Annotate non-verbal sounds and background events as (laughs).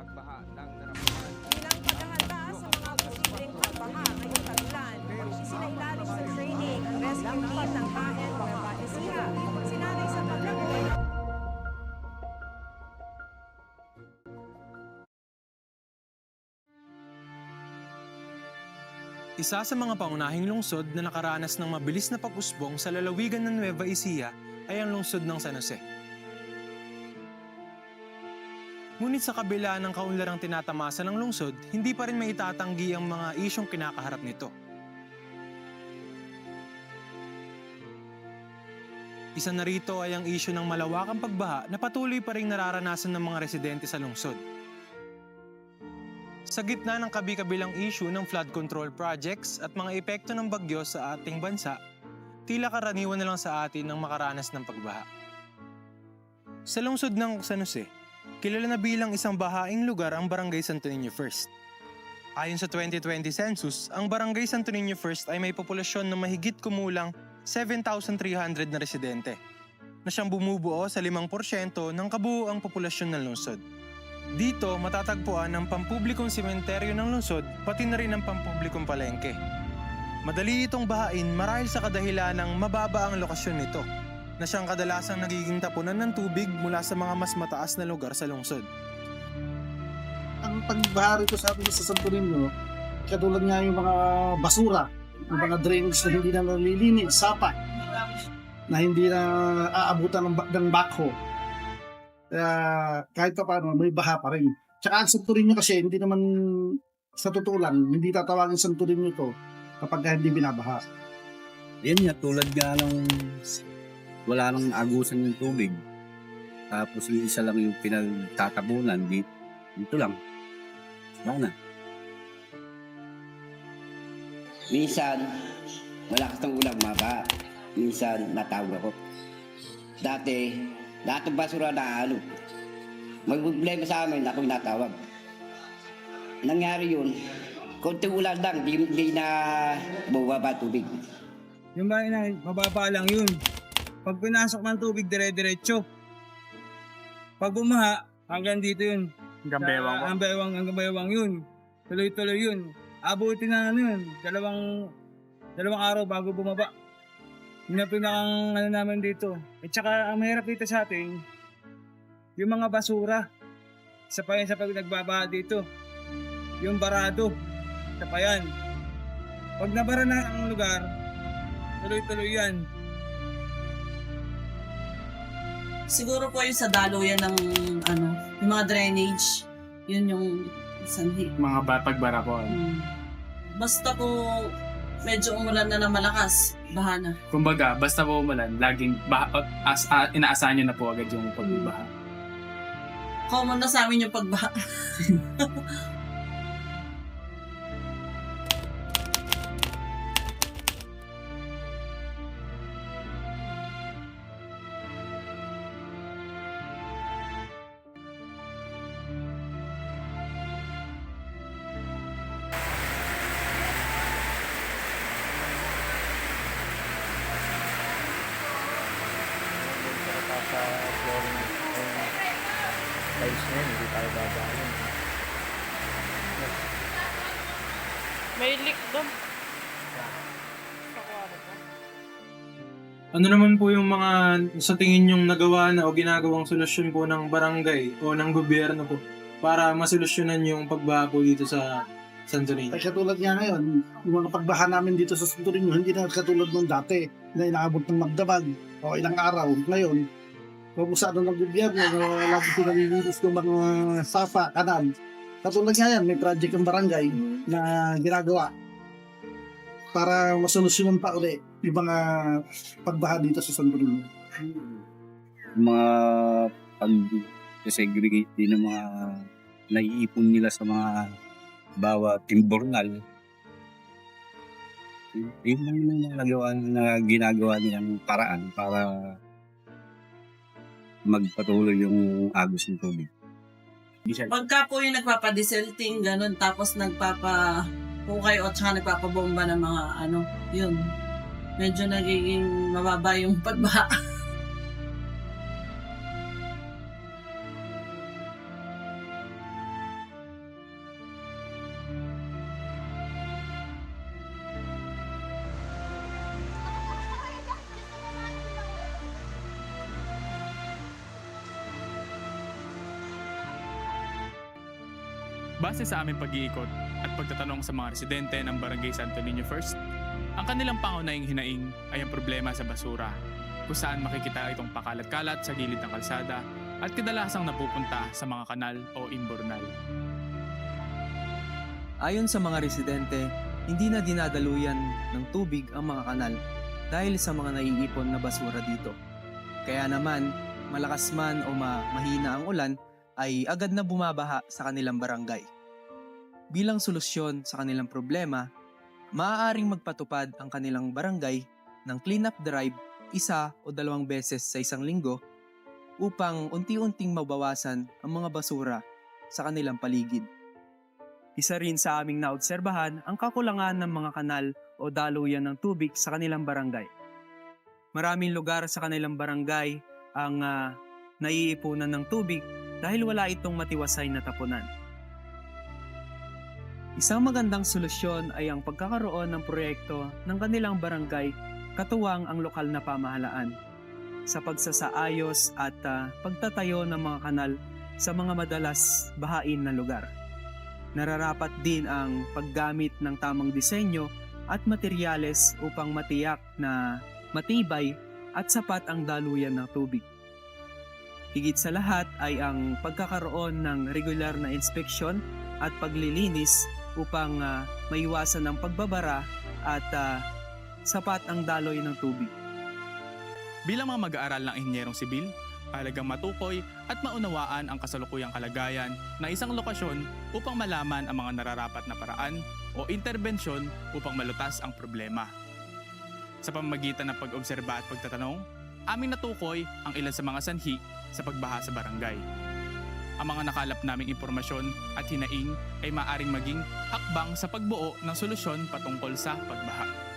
pagbaha ng naramdaman. Bilang paghahanda sa mga posibleng pagbaha ngayong tagulan, isinailalim sa training ang rescue team ng HAEN Nueva Ecija. Sinanay sa paglagoy Isa sa mga pangunahing lungsod na nakaranas ng mabilis na pag-usbong sa lalawigan ng Nueva Ecija ay ang lungsod ng San Jose. Ngunit sa kabila ng kaunlarang tinatamasa ng lungsod, hindi pa rin may itatanggi ang mga isyong kinakaharap nito. Isa na rito ay ang isyo ng malawakang pagbaha na patuloy pa rin nararanasan ng mga residente sa lungsod. Sa gitna ng kabi-kabilang issue ng flood control projects at mga epekto ng bagyo sa ating bansa, tila karaniwan na lang sa atin ang makaranas ng pagbaha. Sa lungsod ng San Jose, kilala na bilang isang bahaing lugar ang Barangay Santo Niño First. Ayon sa 2020 census, ang Barangay Santo Niño First ay may populasyon na mahigit kumulang 7,300 na residente, na siyang bumubuo sa 5% ng kabuuang populasyon ng lungsod. Dito matatagpuan ang pampublikong sementeryo ng lungsod pati na rin ang pampublikong palengke. Madali itong bahain marahil sa kadahilan ng mababa ang lokasyon nito na siyang kadalasang nagiging tapunan ng tubig mula sa mga mas mataas na lugar sa lungsod. ang pagbaha rito sa atin sa Santo Niño, katulad nga yung mga basura, yung mga drains na hindi na nalilinis, sapa, na hindi na aabutan ng, ng backhoe. Kaya kahit pa paano, may baha pa rin. Tsaka ang Santo Niño kasi, hindi naman sa totoo lang, hindi tatawagin Santo Niño to kapag ka hindi binabaha. Yan nga, tulad nga nung wala nang agusan yung tubig. Tapos yung isa lang yung pinagtatabunan, di, dito lang. Wala na. Minsan, malakas ng ulang maba. Minsan, natawag ako. Dati, lahat ng basura na ano. May problema sa amin, ako natawag. Nangyari yun, konting ulan lang, di, di na bumaba tubig. Yung bahay na, mababa lang yun. Pag pinasok ng tubig, dire-diretso. Pag bumaha, hanggang dito yun. Hanggang bewang. Hanggang bewang, hanggang bewang yun. Tuloy-tuloy yun. Abutin na ano yun, dalawang, dalawang araw bago bumaba. Yun ang pinakang ano namin dito. At saka ang mahirap dito sa atin, yung mga basura. Isa pa yan sa pag nagbabaha dito. Yung barado. Isa pa yan. Pag nabara na ang lugar, tuloy-tuloy yan. Siguro po yung sa daluyan ng ano, yung mga drainage, yun yung sanhi. mga ba- pagbara po. Hmm. Basta po medyo umulan na na malakas, baha na. Kumbaga, basta po umulan, laging baha, as, ah, inaasahan nyo na po agad yung pagbaha. Common na sa amin yung pagbaha. (laughs) May leak doon. Ano naman po yung mga sa tingin yung nagawa na o ginagawang solusyon po ng barangay o ng gobyerno po para masolusyonan yung pagbaha po dito sa Santo Niño? Ay katulad nga ngayon, yung mga pagbaha namin dito sa Santo Niño, hindi na katulad nung dati na inaabot ng magdamag o ilang araw. Ngayon, pabusado ng gobyerno na lagi pinalilinis ng mga sapa, kanal. Katulad nga yan, may project ng barangay na ginagawa para masolusyonan pa uli yung mga pagbaha dito sa Santo Niño. Yung mga pag-segregate din ng mga naiipon nila sa mga bawat timbornal. Yun yun lang yung nagawa na ginagawa nilang paraan para magpatuloy yung agos ng tubig. Pagka po yung nagpapadiselting, ganun, tapos nagpapa hukay o tsaka nagpapabomba ng mga ano, yun. Medyo nagiging mababa yung pagbaha. (laughs) Base sa aming pag-iikot at pagtatanong sa mga residente ng Barangay Santo Niño First, ang kanilang pangunahing hinaing ay ang problema sa basura, kung saan makikita itong pakalat-kalat sa gilid ng kalsada at kadalasang napupunta sa mga kanal o imbornal. Ayon sa mga residente, hindi na dinadaluyan ng tubig ang mga kanal dahil sa mga naiipon na basura dito. Kaya naman, malakas man o ma- mahina ang ulan, ay agad na bumabaha sa kanilang barangay. Bilang solusyon sa kanilang problema, maaaring magpatupad ang kanilang barangay ng cleanup drive isa o dalawang beses sa isang linggo upang unti-unting mabawasan ang mga basura sa kanilang paligid. Isa rin sa aming naobserbahan ang kakulangan ng mga kanal o daluyan ng tubig sa kanilang barangay. Maraming lugar sa kanilang barangay ang ah, naiipunan ng tubig dahil wala itong matiwasay na tapunan. Isang magandang solusyon ay ang pagkakaroon ng proyekto ng kanilang barangay katuwang ang lokal na pamahalaan sa pagsasaayos at ah, pagtatayo ng mga kanal sa mga madalas bahain na lugar. Nararapat din ang paggamit ng tamang disenyo at materyales upang matiyak na matibay at sapat ang daluyan ng tubig. Higit sa lahat ay ang pagkakaroon ng regular na inspeksyon at paglilinis upang ah, maiwasan ang pagbabara at ah, sapat ang daloy ng tubig. Bilang mga mag-aaral ng inhinyerong sibil, halagang matukoy at maunawaan ang kasalukuyang kalagayan na isang lokasyon upang malaman ang mga nararapat na paraan o interbensyon upang malutas ang problema. Sa pamamagitan ng pag-obserba at pagtatanong, aming natukoy ang ilan sa mga sanhi sa pagbaha sa barangay. Ang mga nakalap naming impormasyon at hinaing ay maaring maging hakbang sa pagbuo ng solusyon patungkol sa pagbaha.